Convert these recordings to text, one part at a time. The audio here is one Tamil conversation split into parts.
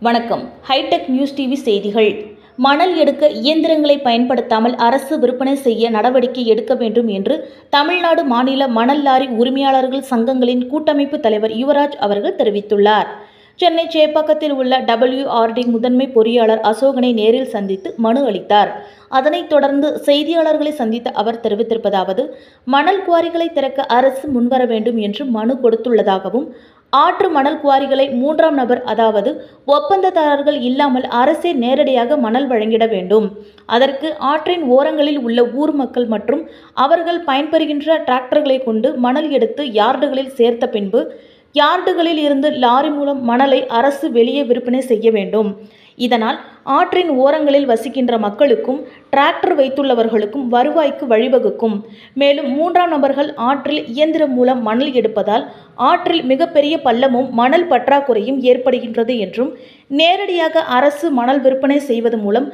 வணக்கம். ஹைடெக் நியூஸ் டிவி செய்திகள். மணல் எடுக்க இயந்திரங்களை பயன்படுத்தாமல் அரசு விற்பனை செய்ய நடவடிக்கை எடுக்க வேண்டும் என்று தமிழ்நாடு மாநில மணல் லாரி உரிமையாளர்கள் சங்கங்களின் கூட்டமைப்பு தலைவர் யுவராஜ் அவர்கள் தெரிவித்துள்ளார். சென்னை சேப்பாக்கத்தில் உள்ள டபிள்யூஆர்டி முதன்மை பொறியாளர் அசோகனை நேரில் சந்தித்து மனு அளித்தார். அதனைத் தொடர்ந்து செய்தியாளர்களை சந்தித்த அவர் தெரிவித்திருப்பதாவது மணல் குவாரிகளை திறக்க அரசு முன்வர வேண்டும் என்று மனு கொடுத்துள்ளதாகவும் ஆற்று மணல் குவாரிகளை மூன்றாம் நபர் அதாவது ஒப்பந்ததாரர்கள் இல்லாமல் அரசே நேரடியாக மணல் வழங்கிட வேண்டும். அதற்கு ஆற்றின் ஓரங்களில் உள்ள ஊர் மக்கள் மற்றும் அவர்கள் பயன்பெறுகின்ற டிராக்டர்களை கொண்டு மணல் எடுத்து யார்டுகளில் சேர்த்த பின்பு யார்டுகளில் இருந்து லாரி மூலம் மணலை அரசு வெளியே விற்பனை செய்ய வேண்டும். இதனால் ஆற்றின் ஓரங்களில் வசிக்கின்ற மக்களுக்கும் டிராக்டர் வைத்துள்ளவர்களுக்கும் வருவாய்க்கு வழிவகுக்கும். மேலும் மூன்றாம் நபர்கள் ஆற்றில் இயந்திரம் மூலம் மணல் எடுப்பதால் ஆற்றில் மிகப்பெரிய பள்ளமும் மணல் பற்றாக்குறையும் ஏற்படுகின்றது என்றும் நேரடியாக அரசு மணல் விற்பனை செய்வது மூலம்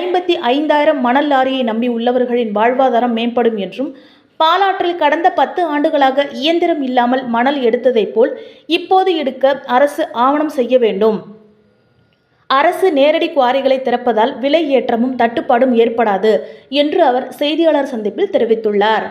ஐம்பத்தி ஐந்தாயிரம் மணல் லாரியை நம்பி உள்ளவர்களின் வாழ்வாதாரம் மேம்படும் என்றும் பாலாற்றில் கடந்த பத்து ஆண்டுகளாக இயந்திரம் இல்லாமல் மணல் எடுத்ததைப் போல் இப்போது எடுக்க அரசு ஆவணம் செய்ய வேண்டும். அரசு நேரடி குவாரிகளை திறப்பதால் விலை ஏற்றமும் தட்டுப்பாடும் ஏற்படாது என்று அவர் செய்தியாளர் சந்திப்பில் தெரிவித்துள்ளார்.